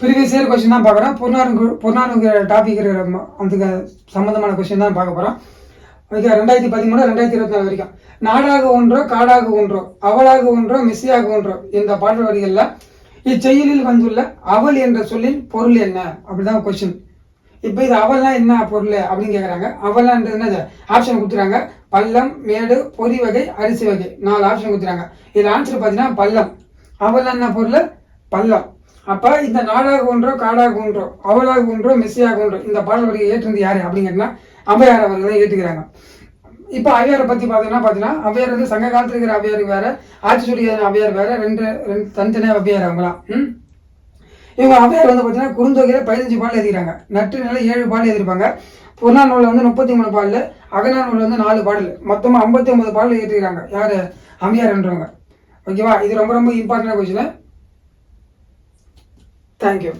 Previous year question தான் பார்க்குறோம். Purananuru பொருளாதாரங்கிற topic இருக்கிற ம- அதுக்கு சம்மந்தமான கொஸ்டின் தான் பார்க்க போகிறோம் ஓகே ரெண்டாயிரத்தி பதிமூணு ரெண்டாயிரத்தி இருபத்தி நாலு வரைக்கும். நாடாக ஒன்றோ காடாக ஒன்றோ அவளாக ஒன்றோ மிஸ்ஸியாக ஒன்றோ இந்த பாடல் வரிகளில் இச்செயலில் வந்துள்ள அவள் என்ற சொல்லின் பொருள் என்ன? அப்படிதான் கொஸ்டின் இப்போ இது அவள்லாம் என்ன பொருள் அப்படின்னு கேட்குறாங்க அவல்ன்றது என்ன ஆப்ஷன் கொடுத்துறாங்க பள்ளம் மேடு பொறி வகை அரிசி வகை. நாலு ஆப்ஷன் கொடுத்துறாங்க இதில் ஆன்சர் பார்த்தீங்கன்னா பள்ளம். அவலன்ன பொருள்? பள்ளம் அப்போ இந்த நாடாக ஒன்றோ காடாக ஒன்றோ அவளாக ஒன்றோ மெஸ்ஸியாக ஒன்றோ இந்த பாடல் வரியை ஏற்றுனது யார் அப்படின்னு கேட்டிங்கன்னா அவையார் அவர்கள் தான் ஏற்றுக்கிறாங்க. இப்போ அவையாரை பற்றி பார்த்தீங்கன்னா பார்த்தீங்கன்னா அவையார் வந்து சங்க காலத்தில் இருக்கிற அவையார் வேற ஆட்சி சொல்லிய அவையார் வேற ரெண்டு ரெண்டு தனித்தனியாக அவையார் அவங்களாம் ம்? இவங்க அவையார் வந்து பார்த்தீங்கன்னா குறுந்தொகையில் பதினஞ்சு பாடல் எழுதிக்கிறாங்க. நட்டு நிலை ஏழு பாடல் பொருணா நூலில் வந்து முப்பத்தி மூணு பாடல் அகநானூலில் வந்து நாலு பாடல் மொத்தமாக ஐம்பத்தி ஒன்பது பாடல் ஏற்றிக்கிறாங்க யார்? அம்மையார்ன்றவங்க ஓகேவா? இது ரொம்ப ரொம்ப இம்பார்ட்டன்டான கொஸ்டின் தேங்க்யூ